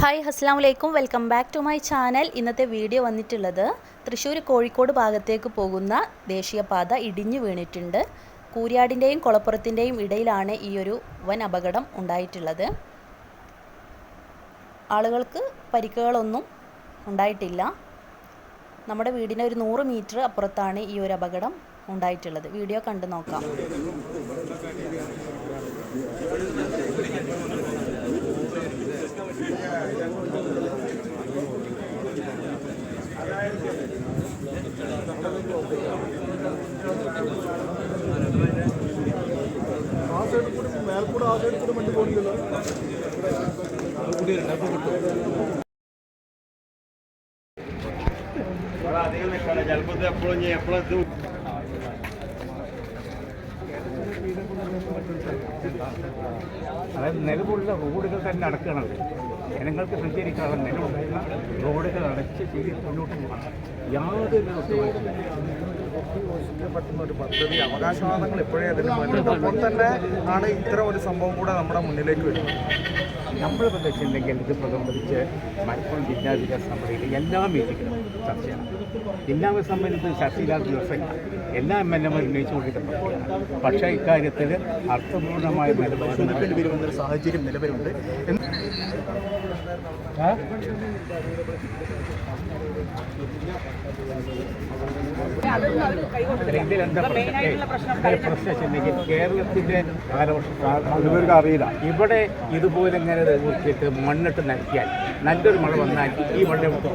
Hi അസ്സാം വലൈക്കും welcome back to my channel ഇന്നത്തെ വീഡിയോ വന്നിട്ടുള്ളത് തൃശ്ശൂർ കോഴിക്കോട് ഭാഗത്തേക്ക് പോകുന്ന ദേശീയപാത ഇടിഞ്ഞു വീണിട്ടുണ്ട്. കൂരിയാടിന്റെയും കുളപ്പുറത്തിന്റെയും ഇടയിലാണ് ഈ ഒരു വൻ അപകടം ഉണ്ടായിട്ടുള്ളത്. ആളുകൾക്ക് പരിക്കുകളൊന്നും ഉണ്ടായിട്ടില്ല. നമ്മുടെ വീടിന് ഒരു നൂറ് മീറ്റർ അപ്പുറത്താണ് ഈ ഒരു അപകടം ഉണ്ടായിട്ടുള്ളത്. വീഡിയോ കണ്ടു നോക്കാം. ആ സൈഡിൽ കൂടി കൂടി അതായത് റോഡുകൾ തന്നെ അടക്കണത് ജനങ്ങൾക്ക് സഞ്ചരിക്കാനുള്ള നിലവിലുള്ള റോഡുകൾ അടച്ച് ചെയ്ത് മുന്നോട്ട് പോകണം. യാതൊരു. പറ്റുന്ന ഒരു പദ്ധതി അവകാശവാദങ്ങൾ ഇപ്പോഴേ അതിന് അപ്പോൾ തന്നെ ആണ് ഇത്തരം ഒരു സംഭവം കൂടെ നമ്മുടെ മുന്നിലേക്ക് വരുന്നത്. നമ്മൾ പ്രദേശത്തുണ്ടെങ്കിൽ ഇത് പ്രകടിപ്പിച്ച് മലപ്പുറം ജില്ലാ വികാസ സമിതിയിൽ എല്ലാ മീറ്റിങ്ങും ചർച്ചയാണ്. ജില്ലാ വികസന സമിതി ചർച്ചയില്ലാത്ത ദിവസങ്ങൾ എല്ലാ എം എൽ എമാരും ഉന്നയിച്ചുകൊണ്ടിരിക്കുന്ന പ്രക്രിയയാണ് പക്ഷേ ഇക്കാര്യത്തിൽ അർത്ഥപൂർണമായ നിലപാട് സാഹചര്യം നിലവിലുണ്ട്. കേരളത്തിന്റെ കാലവർഷം അറിയില്ല ഇവിടെ ഇതുപോലെ ഇങ്ങനെ കുറിച്ചിട്ട് മണ്ണിട്ട് നനയ്ക്കാൻ നല്ലൊരു മഴ വന്നാൽ ഈ മണ്ണ് എടുത്ത്